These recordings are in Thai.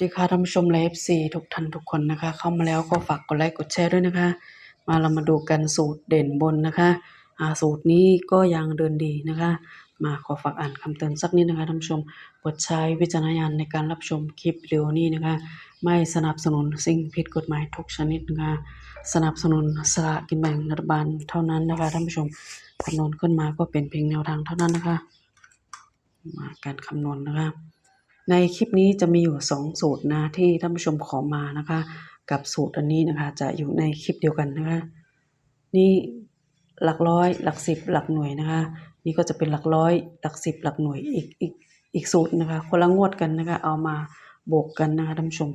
ดีค่ะท่านผู้ชมไลฟ์ซีทุกท่านทุกคนนะคะ เข้ามาแล้วก็ฝากกดไลค์กดแชร์ด้วยนะคะ มาเรามาดูกันสูตรเด่นบนนะคะอ่าสูตรนี้ก็ยังเดินดีนะคะ มาขอฝากอ่านคำเตือนสักนิดนะคะท่านผู้ชมโปรดใช้วิจารณญาณในการรับชมคลิปวิดีโอนี้นะคะ ไม่สนับสนุนสิ่งผิดกฎหมายทุกชนิดนะคะสนับสนุนสลากกินแบ่งรัฐบาลเท่านั้นนะคะท่านผู้ชมคำนวณขึ้นมาก็เป็นเพียงแนวทางเท่านั้นนะคะ มาการคำนวณนะคะ ในคลิปนี้จะมีอยู่สองสูตรนะที่ท่านผู้ชมขอมานะคะ กับสูตรอันนี้นะคะ จะอยู่ในคลิปเดียวกันนะคะ นี่หลักร้อยหลักสิบหลักหน่วยนะคะ นี่ก็จะเป็นหลักร้อยหลักสิบหลักหน่วยอีกอีกอีกสูตรนะคะ คนละงวดกันนะคะ เอามาบวกกันนะคะท่านผู้ชม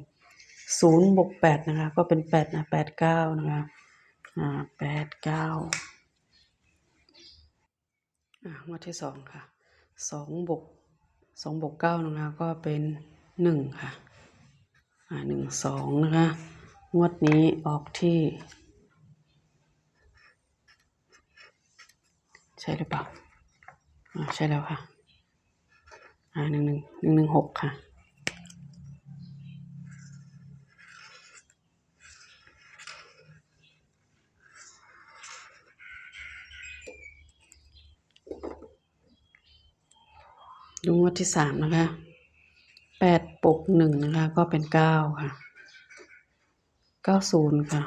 ศูนย์บวกแปดนะคะ ก็เป็นแปดนะแปดเก้านะคะอ่าแปดเก้าอ่างวดที่สองค่ะสองบวก สองบวกเก้านะคะก็เป็นหนึ่งค่ะอ่าหนึ่งสองนะคะ งวดนี้ออกที่ ใช่หรือเปล่าอ่าใช่แล้วค่ะอ่าหนึ่งหนึ่งหนึ่งหนึ่งหกค่ะ ดูงวดที่สามนะคะแปดปกหนึ่งนะคะ ก็เป็นเก้าค่ะเก้าศูนย์ค่ะ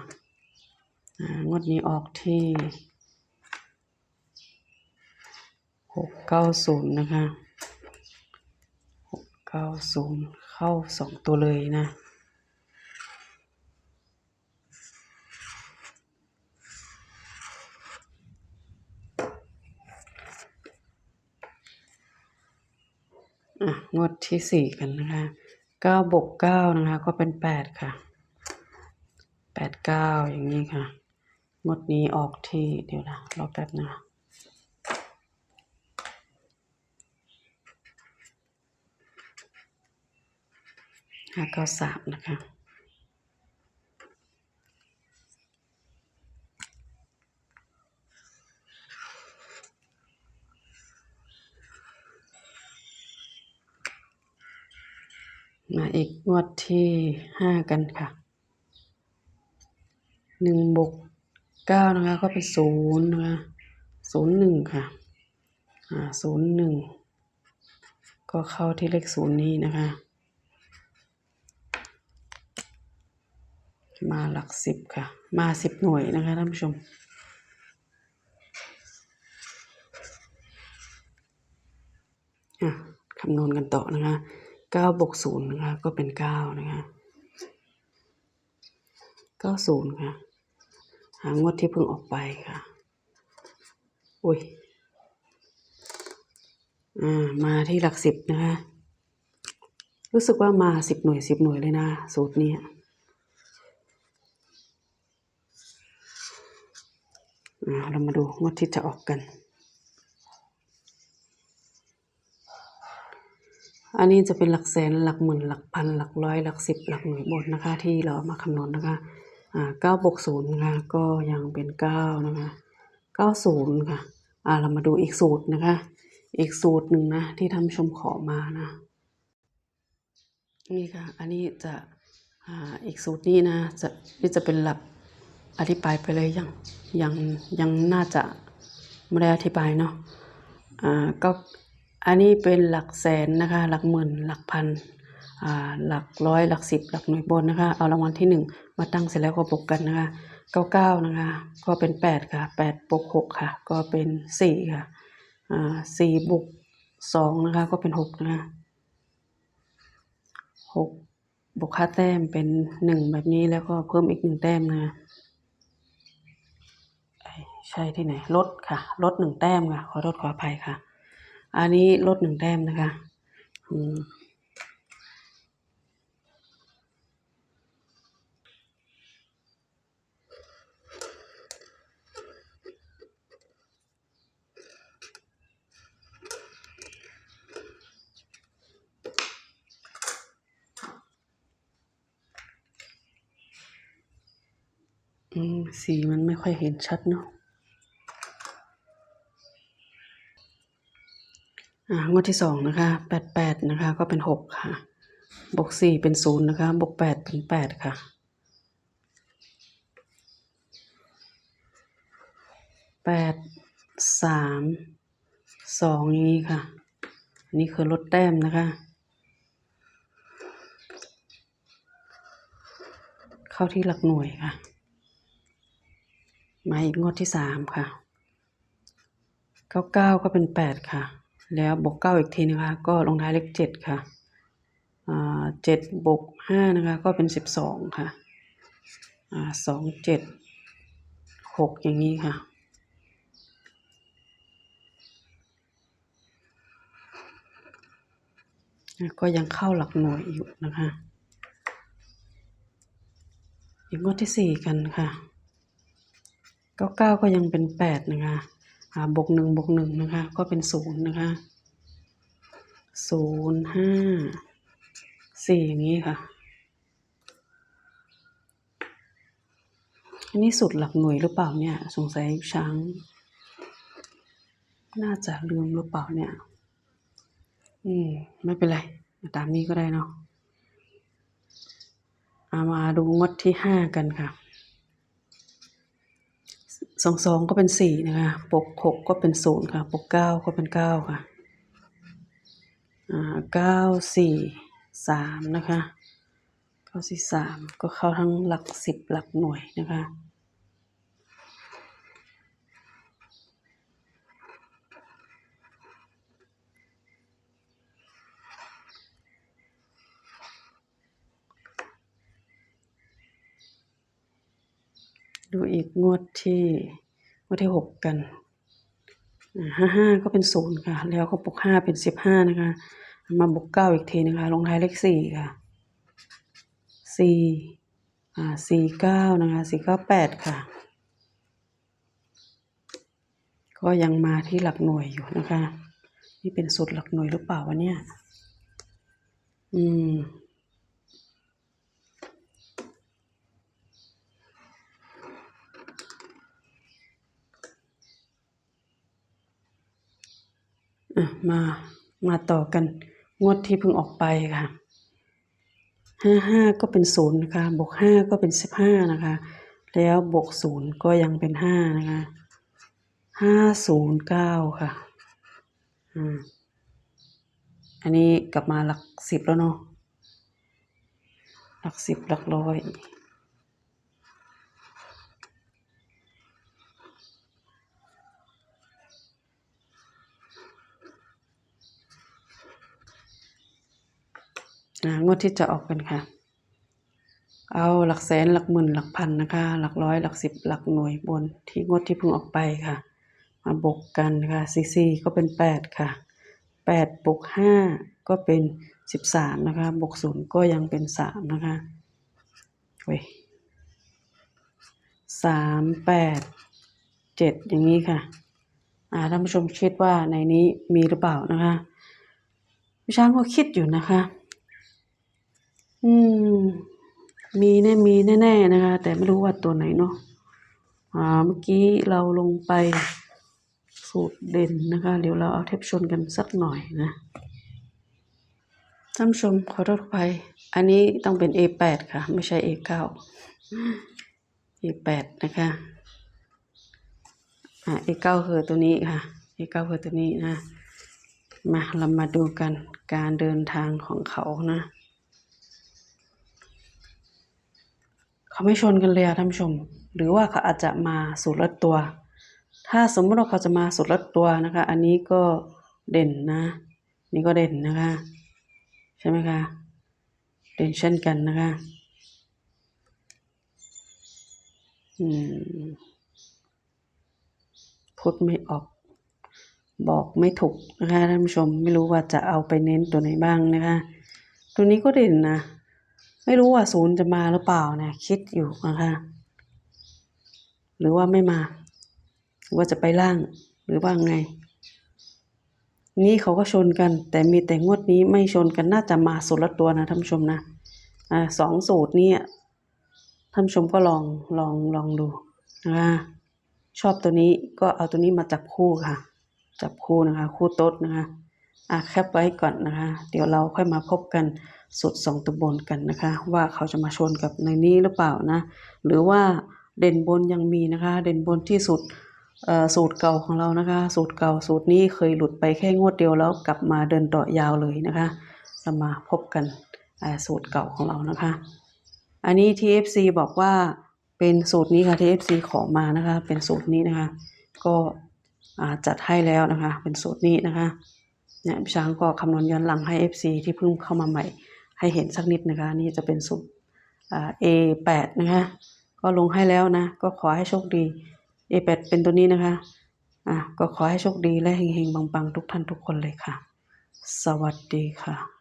งวดนี้ออกที่หกเก้าศูนย์นะคะหกเก้าศูนย์เข้าสองตัวเลยนะ อะ งวดที่สี่กันนะคะเก้าบวกเก้านะคะ ก็เป็นแปดค่ะแปดเก้าอย่างนี้ค่ะงวดนี้ออกที่เดี๋ยวนะรอแป๊บนะห้าเก้าสามนะคะ มาอีกงวดที่ห้ากันค่ะหนึ่งบวกเก้านะคะก็เป็นศูนย์นะคะศูนย์หนึ่งค่ะอ่าศูนย์หนึ่งก็เข้าที่เลขศูนย์นี้นะคะ มาหลักสิบค่ะ มาสิบหน่วยนะคะท่านผู้ชมอะคำนวณกันต่อนะคะ เก้าบวกศูนย์นะคะก็เป็นเก้านะคะเก้าศูนย์ค่ะ หางวดที่เพิ่งออกไปค่ะ อุ้ย อ่า มาที่หลักสิบนะคะ รู้สึกว่ามาสิบหน่วยสิบหน่วยเลยนะสูตรนี้อ่าเรามาดูงวดที่จะออกกัน อันนี้จะเป็นหลักแสนหลักหมื่นหลักพันหลักร้อยหลักสิบหลักหน่วยบนนะคะ ที่เรามาคำนวณนะคะอ่าเก้าบวกศูนย์นะคะก็ยังเป็นเก้านะคะเก้าศูนย์ค่ะอ่าเรามาดูอีกสูตรนะคะ อีกสูตรหนึ่งนะที่ท่านชมขอมานะนี่ค่ะ อันนี้จะอ่าอีกสูตรนี้นะจะนี่จะเป็นหลักอธิบายไปเลยยังยังยังน่าจะไม่ได้อธิบายเนาะอ่าก็ อันนี้เป็นหลักแสนนะคะ หลักหมื่น หลักพันหลักร้อยหลักสิบหลักหน่วยบนนะคะ เอารางวัลที่หนึ่งมาตั้งเสร็จแล้วก็บวกกันนะคะเก้าเก้านะคะ ก็เป็นแปดค่ะแปดบวกหกค่ะ ก็เป็นสี่ค่ะสี่บวกสองนะคะ ก็เป็นหกนะคะหกบวกค่าแต้มเป็นหนึ่งแบบนี้แล้วก็เพิ่มอีกหนึ่งแต้มนะะใช่ที่ไหนลดค่ะลดหนึ่งแต้มค่ะ ขอโทษขออภัยค่ะ อันนี้ลดหนึ่งแต้มนะคะอืมสีมันไม่ค่อยเห็นชัดเนาะ อ่า งวดที่สองนะคะแปดแปดนะคะก็เป็นหกค่ะ บวกสี่เป็นศูนย์นะคะบวกแปดเป็นแปดค่ะ แปดสามสองอย่างนี้ค่ะ อันนี้คือลดแต้มนะคะ เข้าที่หลักหน่วยค่ะ มาอีกงวดที่สามค่ะเก้าเก้าก็เป็นแปดค่ะ แล้วบวกเก้าอีกทีนะคะ ก็ลงท้ายเลขเจ็ดค่ะอ่าเจ็ดบวกห้านะคะ ก็เป็นสิบสองค่ะอ่าสองเจ็ดหกอย่างนี้ค่ะ ก็ยังเข้าหลักหน่วยอยู่นะคะอีกงวดที่สี่กันค่ะเก้าเก้าก็ยังเป็นแปดนะคะ บวกหนึ่งบวกหนึ่งนะคะ ก็เป็นศูนย์นะคะศูนย์ห้าสี่อย่างนี้ค่ะ อันนี้สุดหลักหน่วยหรือเปล่าเนี่ย สงสัยช้าง น่าจะลืมหรือเปล่าเนี่ย อืม ไม่เป็นไร ตามนี้ก็ได้เนาะเอามาดูงดที่ห้ากันค่ะ สองสองก็เป็นสี่นะคะ ปกหกก็เป็นศูนย์ค่ะ ปกเก้าก็เป็นเก้าค่ะ อ่าเก้าสี่สามนะคะ เก้าสี่สามก็เข้าทั้งหลักสิบหลักหน่วยนะคะ ดูอีกงวดที่งวดที่หกกันห้าห้าก็เป็นศูนย์ค่ะ แล้วก็บวกห้าเป็นสิบห้านะคะ มาบวกเก้าอีกทีนะคะ ลงท้ายเลขสี่ค่ะสี่อ่าสี่เก้านะคะสี่เก้าแปดค่ะ ก็ยังมาที่หลักหน่วยอยู่นะคะ นี่เป็นสูตรหลักหน่วยหรือเปล่าวะเนี่ย อืม มามาต่อกัน งวดที่เพิ่งออกไปค่ะห้าห้าก็เป็นศูนย์นะคะ บวกห้าก็เป็นสิบห้านะคะ แล้วบวกศูนย์ก็ยังเป็นห้านะคะห้าศูนย์เก้าค่ะอ่าอันนี้กลับมาหลักสิบแล้วเนาะหลักสิบหลักร้อย อ่างวดที่จะออกกันค่ะ เอาหลักแสนหลักหมื่นหลักพันนะคะ หลักร้อยหลักสิบหลักหน่วยบนที่งวดที่เพิ่งออกไปค่ะ มาบวกกันค่ะซีซีก็เป็นแปดค่ะแปดบวกห้าก็เป็นสิบสามนะคะบวกศูนย์ก็ยังเป็นสามนะคะเว้ยสามแปดเจ็ดอย่างนี้ค่ะอ่าท่านผู้ชมคิดว่าในนี้มีหรือเปล่านะคะพี่ช้างก็คิดอยู่นะคะ อืม มีแน่มีแน่ๆนะคะ แต่ไม่รู้ว่าตัวไหนเนาะอ่าเมื่อกี้เราลงไปสูตรเด่นนะคะ เดี๋ยวเราเอาเทปชนกันสักหน่อยนะท่านชมขอโทษไปอันนี้ต้องเป็น A8 ค่ะ ไม่ใช่ A9 A8 นะคะอ่า A9 คือตัวนี้ค่ะ A9 คือตัวนี้นะ มาเรามาดูกันการเดินทางของเขานะ เขาไม่ชนกันเลยอะท่านผู้ชม หรือว่าเขาอาจจะมาสูตรละตัว ถ้าสมมติว่าเขาจะมาสูตรละตัวนะคะ อันนี้ก็เด่นนะ นี่ก็เด่นนะคะ ใช่ไหมคะ เด่นเช่นกันนะคะอืมพูดไม่ออกบอกไม่ถูกนะคะท่านผู้ชมไม่รู้ว่าจะเอาไปเน้นตัวไหนบ้างนะคะ ตัวนี้ก็เด่นนะ ไม่รู้ว่าศูนย์จะมาหรือเปล่านะคิดอยู่นะคะหรือว่าไม่มา หรือว่าจะไปล่างหรือว่าไง นี่เขาก็ชนกัน แต่มีแต่งวดนี้ไม่ชนกันน่าจะมาสูตรละตัวนะท่านผู้ชมนะอ่าสองสูตรนี้ท่านผู้ชมก็ลองลองลองดูนะคะชอบตัวนี้ก็เอาตัวนี้มาจับคู่ค่ะ จับคู่นะคะ คู่โต๊ดนะคะ อะแคปไว้ก่อนนะคะ เดี๋ยวเราค่อยมาพบกันสุดสองตัวบนกันนะคะ ว่าเขาจะมาชนกับในนี้หรือเปล่านะ หรือว่าเด่นบนยังมีนะคะ เด่นบนที่สุดสูตรเก่าของเรานะคะ สูตรเก่าสูตรนี้เคยหลุดไปแค่งวดเดียวแล้วกลับมาเดินต่อยาวเลยนะคะเรามาพบกันสูตรเก่าของเรานะคะ อันนี้ TFC บอกว่าเป็นสูตรนี้ค่ะ TFC ขอมานะคะ เป็นสูตรนี้นะคะ ก็จัดให้แล้วนะคะ เป็นสูตรนี้นะคะ เนี่ยพี่ช้างก็คำนวณย้อนหลังให้ FC ที่เพิ่งเข้ามาใหม่ ให้เห็นสักนิดนะคะ นี่จะเป็นสูตรอ่า A8 นะคะก็ลงให้แล้วนะ ก็ขอให้โชคดี A8 เป็นตัวนี้นะคะอะก็ขอให้โชคดีและเฮงๆปังๆ ทุกท่านทุกคนเลยค่ะ สวัสดีค่ะ